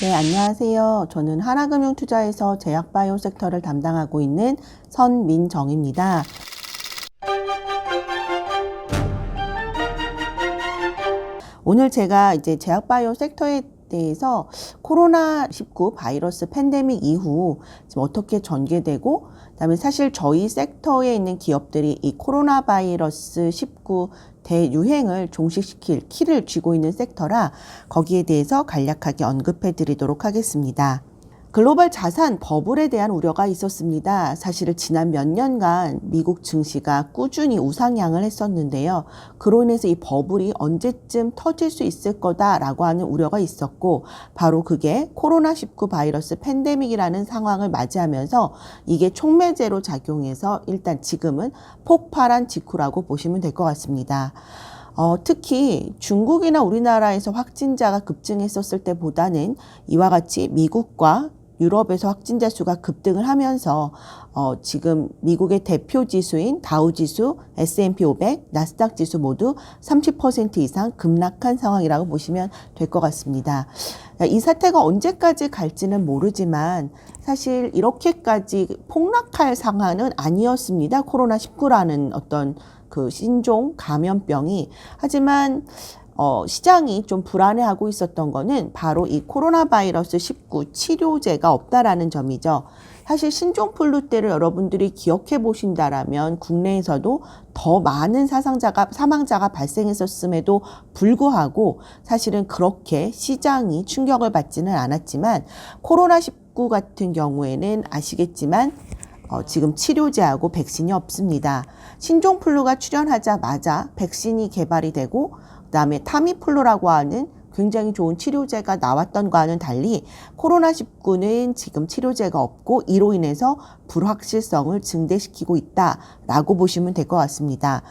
네, 안녕하세요. 저는 하나금융투자에서 제약바이오 섹터를 담당하고 있는 선민정입니다. 오늘 제가 이제 제약바이오 섹터에 대해서 코로나19 바이러스 팬데믹 이후 지금 어떻게 전개되고 그 다음에 사실 저희 섹터에 있는 기업들이 이 코로나 바이러스 19 대유행을 종식시킬 키를 쥐고 있는 섹터라 거기에 대해서 간략하게 언급해 드리도록 하겠습니다. 글로벌 자산 버블에 대한 우려가 있었습니다. 사실은 지난 몇 년간 미국 증시가 꾸준히 우상향을 했었는데요. 그로 인해서 이 버블이 언제쯤 터질 수 있을 거다라고 하는 우려가 있었고, 바로 그게 코로나19 바이러스 팬데믹이라는 상황을 맞이하면서 이게 촉매제로 작용해서 일단 지금은 폭발한 직후라고 보시면 될 것 같습니다. 어, 특히 중국이나 우리나라에서 확진자가 급증했었을 때보다는 이와 같이 미국과 유럽에서 확진자 수가 급등을 하면서 어, 지금 미국의 대표 지수인 다우 지수, S&P 500, 나스닥 지수 모두 30% 이상 급락한 상황이라고 보시면 될 것 같습니다. 이 사태가 언제까지 갈지는 모르지만 사실 이렇게까지 폭락할 상황은 아니었습니다. 코로나 19라는 어떤 그 신종 감염병이 하지만 어, 시장이 좀 불안해하고 있었던 거는 바로 이 코로나 바이러스 19 치료제가 없다라는 점이죠. 사실 신종플루 때를 여러분들이 기억해 보신다라면 국내에서도 더 많은 사상자가 사망자가 발생했었음에도 불구하고 사실은 그렇게 시장이 충격을 받지는 않았지만 코로나 19 같은 경우에는 아시겠지만 어, 지금 치료제하고 백신이 없습니다. 신종플루가 출현하자마자 백신이 개발이 되고 그다음에 타미플루라고 하는 굉장히 좋은 치료제가 나왔던 과는 달리 코로나19는 지금 치료제가 없고 이로 인해서 불확실성을 증대시키고 있다라고 보시면 될 것 같습니다.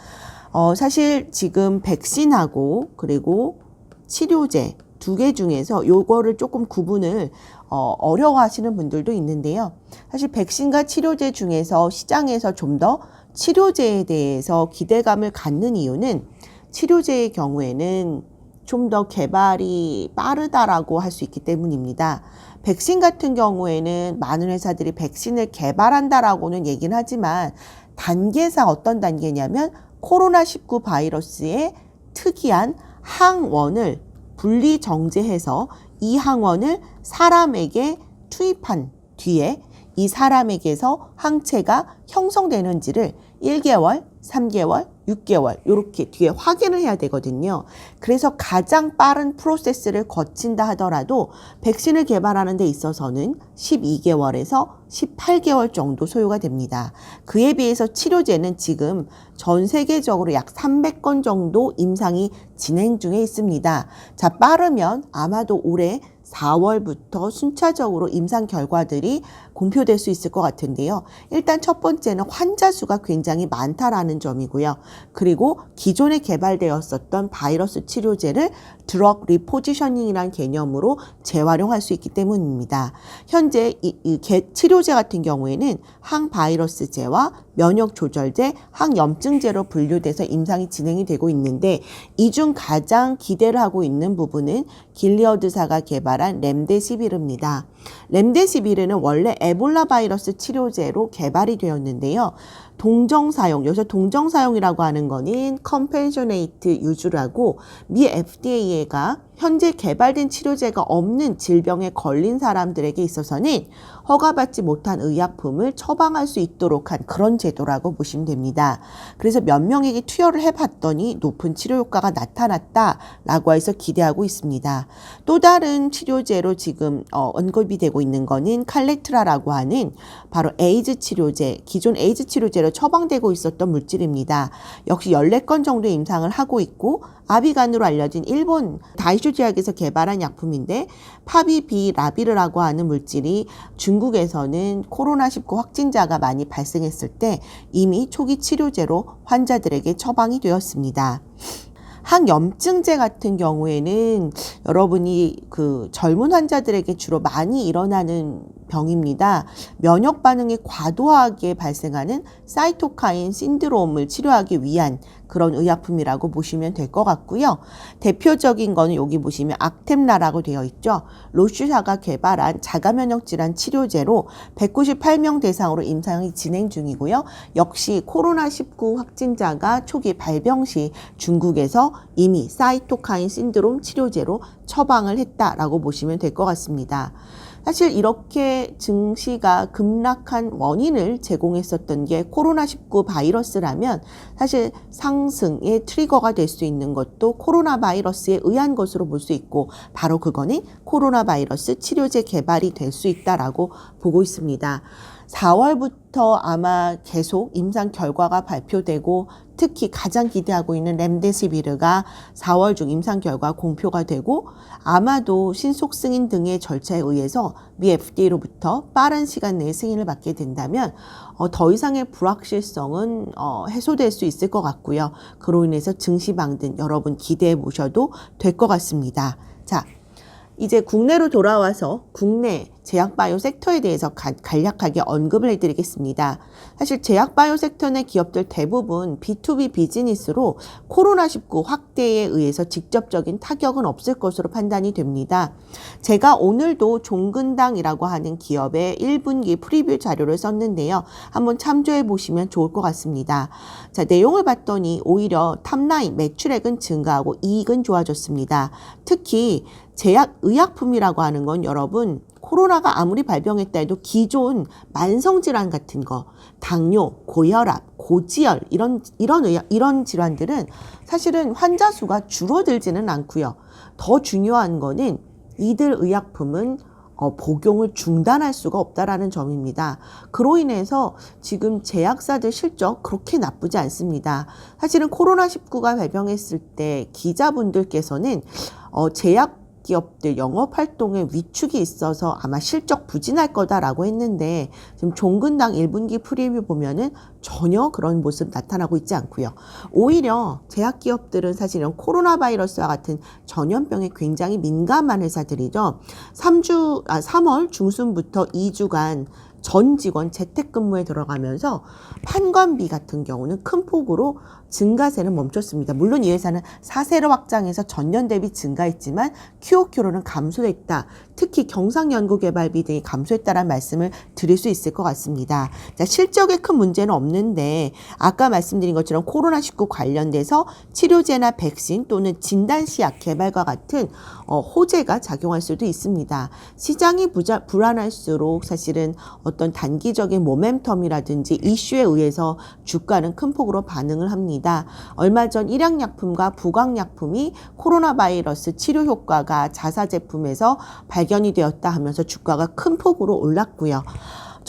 어, 사실 지금 백신하고 그리고 치료제 두 개 중에서 요거를 조금 구분을 어, 어려워하시는 분들도 있는데요. 사실 백신과 치료제 중에서 시장에서 좀 더 치료제에 대해서 기대감을 갖는 이유는 치료제의 경우에는 좀 더 개발이 빠르다라고 할 수 있기 때문입니다. 백신 같은 경우에는 많은 회사들이 백신을 개발한다라고는 얘기는 하지만 단계상 어떤 단계냐면 코로나19 바이러스의 특이한 항원을 분리 정제해서 이 항원을 사람에게 투입한 뒤에 이 사람에게서 항체가 형성되는지를 1개월, 3개월, 6개월 이렇게 뒤에 확인을 해야 되거든요. 그래서 가장 빠른 프로세스를 거친다 하더라도 백신을 개발하는 데 있어서는 12개월에서 18개월 정도 소요가 됩니다. 그에 비해서 치료제는 지금 전 세계적으로 약 300건 정도 임상이 진행 중에 있습니다. 자, 빠르면 아마도 올해 4월부터 순차적으로 임상 결과들이 공표될 수 있을 것 같은데요. 일단 첫 번째는 환자 수가 굉장히 많다라는 점이고요. 그리고 기존에 개발되었었던 바이러스 치료제를 드럭 리포지셔닝이라는 개념으로 재활용할 수 있기 때문입니다. 현재 이, 이 개, 치료제 같은 경우에는 항바이러스제와 면역 조절제, 항염증제로 분류돼서 임상이 진행이 되고 있는데 이 중 가장 기대를 하고 있는 부분은 길리어드사가 개발한 렘데시비르입니다. 렘데시비르는 원래 에볼라 바이러스 치료제로 개발이 되었는데요. 동정 사용, 여기서 동정 사용이라고 하는 거는 컴펜셔네이트 유주라고 미 FDA가 현재 개발된 치료제가 없는 질병에 걸린 사람들에게 있어서는 허가받지 못한 의약품을 처방할 수 있도록 한 그런 제도라고 보시면 됩니다. 그래서 몇 명에게 투여를 해봤더니 높은 치료 효과가 나타났다라고 해서 기대하고 있습니다. 또 다른 치료제로 지금 어, 언급이 되고 있는 거는 칼레트라라고 하는 바로 에이즈 치료제, 기존 에이즈 치료제로 처방되고 있었던 물질입니다. 역시 14건 정도 임상을 하고 있고 아비간으로 알려진 일본 다이쇼 제약에서 개발한 약품인데 파비비라비르라고 하는 물질이 중국에서는 코로나19 확진자가 많이 발생했을 때 이미 초기 치료제로 환자들에게 처방이 되었습니다. 항염증제 같은 경우에는 여러분이 그 젊은 환자들에게 주로 많이 일어나는 병입니다. 면역 반응이 과도하게 발생하는 사이토카인 신드롬을 치료하기 위한 그런 의약품이라고 보시면 될 것 같고요. 대표적인 거는 여기 보시면 악템라라고 되어 있죠. 로슈사가 개발한 자가면역 질환 치료제로 198명 대상으로 임상이 진행 중이고요. 역시 코로나19 확진자가 초기 발병 시 중국에서 이미 사이토카인 신드롬 치료제로 처방을 했다라고 보시면 될 것 같습니다. 사실 이렇게 증시가 급락한 원인을 제공했었던 게 코로나19 바이러스라면 사실 상승의 트리거가 될 수 있는 것도 코로나 바이러스에 의한 것으로 볼 수 있고 바로 그거는 코로나 바이러스 치료제 개발이 될 수 있다라고 보고 있습니다. 4월부터 아마 계속 임상 결과가 발표되고 특히 가장 기대하고 있는 렘데시비르가 4월 중 임상 결과 공표가 되고 아마도 신속 승인 등의 절차에 의해서 미 FDA로부터 빠른 시간 내에 승인을 받게 된다면 어, 더 이상의 불확실성은 어, 해소될 수 있을 것 같고요. 그로 인해서 증시 방 등 여러분 기대해 보셔도 될 것 같습니다. 자, 이제 국내로 돌아와서 국내 제약바이오 섹터에 대해서 가, 간략하게 언급을 해드리겠습니다. 사실 제약바이오 섹터 내 기업들 대부분 B2B 비즈니스로 코로나19 확대에 의해서 직접적인 타격은 없을 것으로 판단이 됩니다. 제가 오늘도 종근당이라고 하는 기업의 1분기 프리뷰 자료를 썼는데요. 한번 참조해 보시면 좋을 것 같습니다. 자, 내용을 봤더니 오히려 탑라인 매출액은 증가하고 이익은 좋아졌습니다. 특히 제약 의약품이라고 하는 건 여러분 코로나가 아무리 발병했다 해도 기존 만성질환 같은 거, 당뇨, 고혈압, 고지혈, 이런, 이런, 이런 질환들은 사실은 환자 수가 줄어들지는 않고요. 더 중요한 거는 이들 의약품은 어, 복용을 중단할 수가 없다라는 점입니다. 그로 인해서 지금 제약사들 실적 그렇게 나쁘지 않습니다. 사실은 코로나19가 발병했을 때 기자분들께서는 어, 제약 기업들 영업 활동에 위축이 있어서 아마 실적 부진할 거다라고 했는데 지금 종근당 1분기 프리뷰 보면은 전혀 그런 모습 나타나고 있지 않고요. 오히려 제약 기업들은 사실 은 코로나 바이러스와 같은 전염병에 굉장히 민감한 회사들이죠. 3주 아 3월 중순부터 2주간 전 직원 재택근무에 들어가면서 판관비 같은 경우는 큰 폭으로 증가세는 멈췄습니다. 물론 이 회사는 사세를 확장해서 전년 대비 증가했지만 QOQ로는 감소했다. 특히 경상연구개발비 등이 감소했다는 말씀을 드릴 수 있을 것 같습니다. 자, 실적에 큰 문제는 없는데 아까 말씀드린 것처럼 코로나19 관련돼서 치료제나 백신 또는 진단시약 개발과 같은 어, 호재가 작용할 수도 있습니다. 시장이 부자, 불안할수록 사실은 어떤 단기적인 모멘텀이라든지 이슈에 의해서 주가는 큰 폭으로 반응을 합니다. 얼마 전 일양약품과 부강약품이 코로나 바이러스 치료 효과가 자사 제품에서 발견이 되었다 하면서 주가가 큰 폭으로 올랐고요.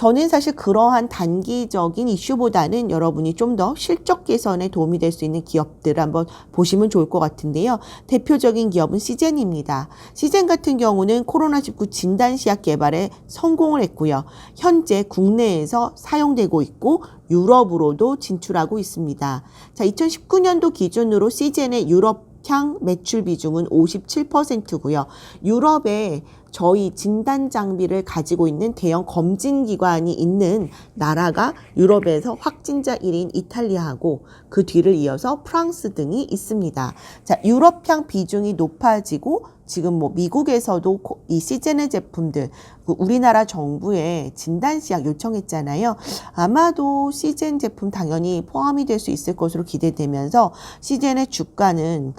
저는 사실 그러한 단기적인 이슈보다는 여러분이 좀 더 실적 개선에 도움이 될 수 있는 기업들을 한번 보시면 좋을 것 같은데요. 대표적인 기업은 시젠입니다. 시젠 같은 경우는 코로나19 진단시약 개발에 성공을 했고요. 현재 국내에서 사용되고 있고 유럽으로도 진출하고 있습니다. 자, 2019년도 기준으로 시젠의 유럽 향 매출 비중은 57%고요. 유럽에 저희 진단 장비를 가지고 있는 대형 검진 기관이 있는 나라가 유럽에서 확진자 1인 이탈리아하고 그 뒤를 이어서 프랑스 등이 있습니다. 자, 유럽향 비중이 높아지고 지금 뭐 미국에서도 이 시제네 제품들 그 우리나라 정부에 진단 시약 요청했잖아요. 아마도 시젠 제품 당연히 포함이 될 수 있을 것으로 기대되면서 시젠의 주가는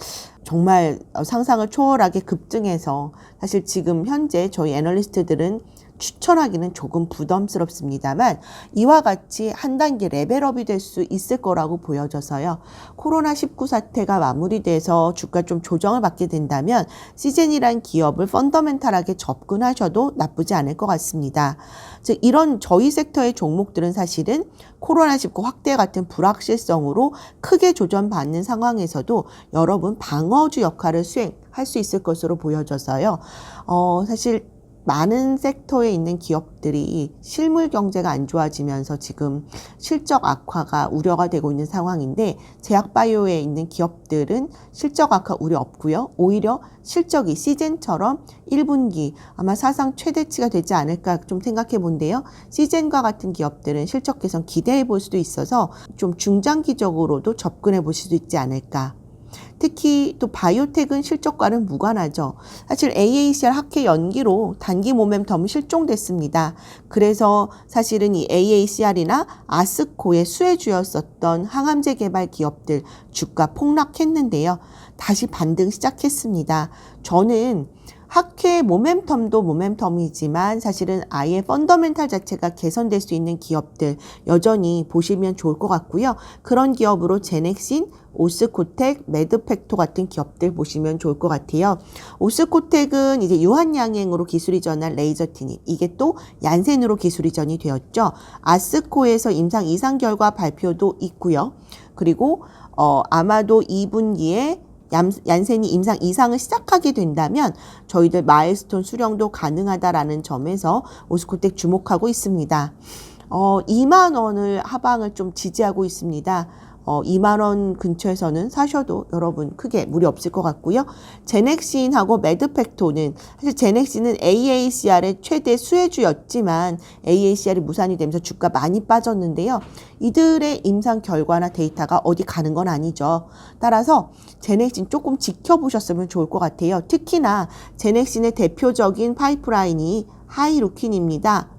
정말 상상을 초월하게 급등해서 사실 지금 현재 저희 애널리스트들은 추천하기는 조금 부담스럽습니다만 이와 같이 한 단계 레벨업이 될 수 있을 거라고 보여져서요. 코로나19 사태가 마무리돼서 주가 좀 조정을 받게 된다면 시젠이란 기업을 펀더멘탈하게 접근하셔도 나쁘지 않을 것 같습니다. 즉 이런 저희 섹터의 종목들은 사실은 코로나19 확대 같은 불확실성으로 크게 조정받는 상황에서도 여러분 방어주 역할을 수행 할 수 있을 것으로 보여져서요. 어, 사실 많은 섹터에 있는 기업들이 실물 경제가 안 좋아지면서 지금 실적 악화가 우려가 되고 있는 상황인데 제약바이오에 있는 기업들은 실적 악화 우려 없고요. 오히려 실적이 시젠처럼 1분기 아마 사상 최대치가 되지 않을까 좀 생각해 본데요. 시젠과 같은 기업들은 실적 개선 기대해 볼 수도 있어서 좀 중장기적으로도 접근해 보실 수 있지 않을까. 특히 또 바이오텍은 실적과는 무관하죠. 사실 AACR 학회 연기로 단기 모멘텀 실종됐습니다. 그래서 사실은 이 AACR이나 아스코의 수혜주였었던 항암제 개발 기업들 주가 폭락했는데요. 다시 반등 시작했습니다. 저는 학회 모멘텀도 모멘텀이지만 사실은 아예 펀더멘탈 자체가 개선될 수 있는 기업들 여전히 보시면 좋을 것 같고요. 그런 기업으로 제넥신, 오스코텍, 매드팩토 같은 기업들 보시면 좋을 것 같아요. 오스코텍은 이제 유한양행으로 기술 이전한 레이저 티닙 이게 또 얀센으로 기술 이전이 되었죠. 아스코에서 임상 이상 결과 발표도 있고요. 그리고 어, 아마도 2분기에 얀센이 임상 이상을 시작하게 된다면 저희들 마일스톤 수령도 가능하다라는 점에서 오스코텍 주목하고 있습니다. 어, 2만 원을 하방을 좀 지지하고 있습니다. 어, 2만 원 근처에서는 사셔도 여러분 크게 무리 없을 것 같고요. 제넥신하고 매드팩토는 사실 제넥신은 AACR의 최대 수혜주였지만 AACR이 무산이 되면서 주가 많이 빠졌는데요. 이들의 임상 결과나 데이터가 어디 가는 건 아니죠. 따라서 제넥신 조금 지켜보셨으면 좋을 것 같아요. 특히나 제넥신의 대표적인 파이프라인이 하이루킨입니다.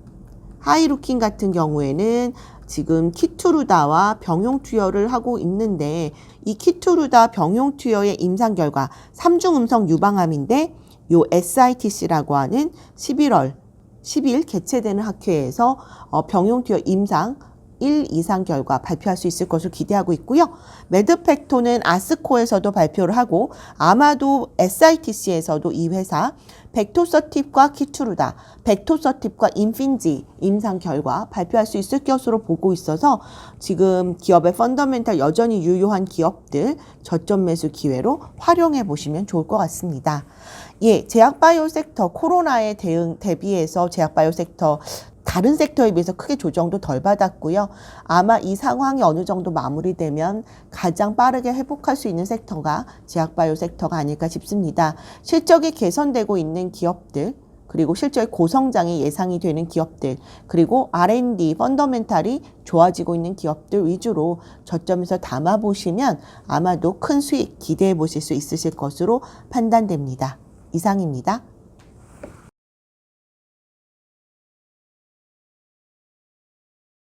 하이루킨 같은 경우에는 지금 키투루다와 병용 투여를 하고 있는데 이 키투루다 병용 투여의 임상 결과 3중 음성 유방암인데 요 SITC라고 하는 11월 10일 개최되는 학회에서 어, 병용 투여 임상 1 이상 결과 발표할 수 있을 것을 기대하고 있고요. 매드팩토는 아스코에서도 발표를 하고 아마도 SITC에서도 이 회사 벡토서팁과 키투르다, 벡토서팁과 인핀지 임상 결과 발표할 수 있을 것으로 보고 있어서 지금 기업의 펀더멘탈 여전히 유효한 기업들 저점 매수 기회로 활용해 보시면 좋을 것 같습니다. 예, 제약바이오 섹터 코로나에 대응 대비해서 제약바이오 섹터 다른 섹터에 비해서 크게 조정도 덜 받았고요. 아마 이 상황이 어느 정도 마무리되면 가장 빠르게 회복할 수 있는 섹터가 제약바이오 섹터가 아닐까 싶습니다. 실적이 개선되고 있는 기업들, 그리고 실제 고성장이 예상이 되는 기업들, 그리고 R&D 펀더멘탈이 좋아지고 있는 기업들 위주로 저점에서 담아보시면 아마도 큰 수익 기대해 보실 수 있으실 것으로 판단됩니다. 이상입니다.